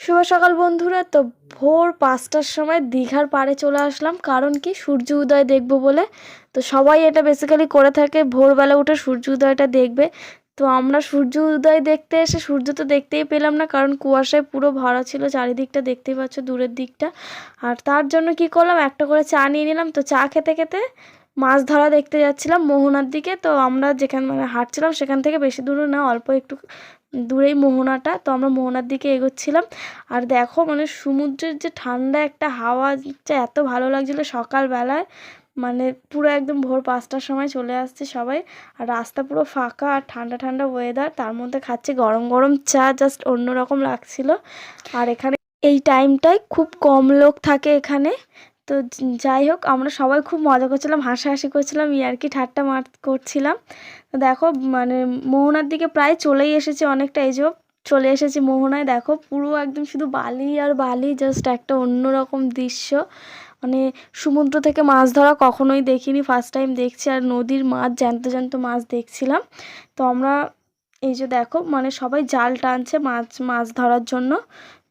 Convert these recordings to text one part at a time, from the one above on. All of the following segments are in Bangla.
শুভ সকাল বন্ধুরা। তো ভোর পাঁচটার সময় দীঘার পাড়ে চলে আসলাম। কারণ কি? সূর্য উদয় দেখব বলে। তো সবাই এটা বেসিক্যালি করে থাকে, ভোরবেলা উঠে সূর্য উদয়টা দেখবে। তো আমরা সূর্য উদয় দেখতে এসে, সূর্য তো দেখতেই পেলাম না, কারণ কুয়াশায় পুরো ভরা ছিল, চারিদিকটা দেখতেই পাচ্ছ, দূরের দিকটা। আর তার জন্য কি করলাম? একটা করে চা নিয়ে নিলাম। তো চা খেতে খেতে মাছ ধরা দেখতে যাচ্ছিলাম মোহনার দিকে, তো আমরা যেখানে মানে হাঁটছিলাম সেখান থেকে বেশি দূরে না, অল্প একটু দূরেই মোহনাটা, তো আমরা মোহনার দিকে এগোচ্ছিলাম। আর দেখো মানে সমুদ্রের যে ঠান্ডা একটা হাওয়া যে এত ভালো লাগছিল সকালবেলায় মানে পুরো একদম ভোর পাঁচটার সময় চলে আসছে সবাই, আর রাস্তা পুরো ফাঁকা আর ঠান্ডা ঠান্ডা ওয়েদার তার মধ্যে খাচ্ছি গরম গরম চা জাস্ট অন্যরকম লাগছিল। আর এখানে এই টাইমটায় খুব কম লোক থাকে এখানে তো যাই হোক, আমরা সবাই খুব মজা করছিলাম, হাসাহাসি করছিলাম, ইয়ার্কি ঠাট্টা মার, করছিলাম। দেখো মানে মোহনার দিকে প্রায় চলেই এসেছে অনেকটা, এই যে চলে এসেছি মোহনায়। দেখো, পুরো একদম শুধু বালি আর বালি জাস্ট একটা অন্যরকম দৃশ্য। মানে সমুদ্র থেকে মাছ ধরা কখনোই দেখিনি ফার্স্ট টাইম দেখছি, আর নদীর মাছ, জ্যান্ত জ্যান্ত মাছ দেখছিলাম। তো আমরা, এই যে দেখো মানে সবাই জাল টানছে মাছ মাছ ধরার জন্য।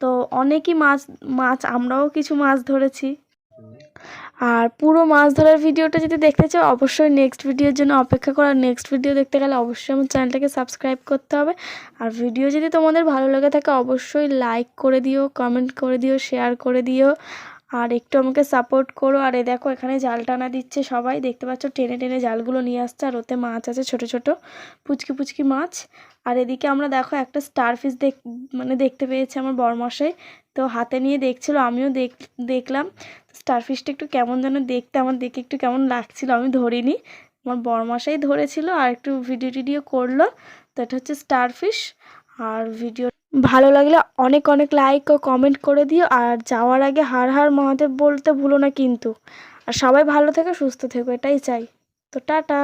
তো অনেকই মাছ মাছ, আমরাও কিছু মাছ ধরেছি। আর পুরো মাছ ধরার ভিডিওটা যদি দেখতে চাও, অবশ্যই নেক্সট ভিডিওর জন্য অপেক্ষা করো। নেক্সট ভিডিও দেখতে গেলে অবশ্যই আমার চ্যানেলটাকে সাবস্ক্রাইব করতে হবে। আর ভিডিও যদি তোমাদের ভালো লেগে থাকে, অবশ্যই লাইক করে দিও কমেন্ট করে দিও শেয়ার করে দিও। আর একটু আমাকে সাপোর্ট করো। আর এ দেখো, এখানে জাল টানা দিচ্ছে সবাই। দেখতে পাচ্ছ, টেনে টেনে জালগুলো নিয়ে আসছে। আর ওতে মাছ আছে, ছোট ছোট। পুচকি পুচকি মাছ। আর এদিকে আমরা দেখো, একটা স্টার ফিশ দেখ মানে দেখতে পেয়েছি আমার বরমশাই। তো হাতে নিয়ে দেখছিল, আমিও দেখ, দেখলাম। স্টার ফিশটা একটু কেমন যেন দেখতে, আমার দেখে একটু কেমন লাগছিল, আমি ধরিনি। আমার বরমাসাই ধরেছিল আর একটু ভিডিও টিডিও করল। তো এটা হচ্ছে স্টার ফিশ আর ভিডিও ভালো লাগলে অনেক অনেক লাইক ও কমেন্ট করে দিও। আর যাওয়ার আগে হার হার মহাদেব বলতে ভুলো না কিন্তু। আর সবাই ভালো থেকো, সুস্থ থেকো, এটাই চাই। তো টাটা।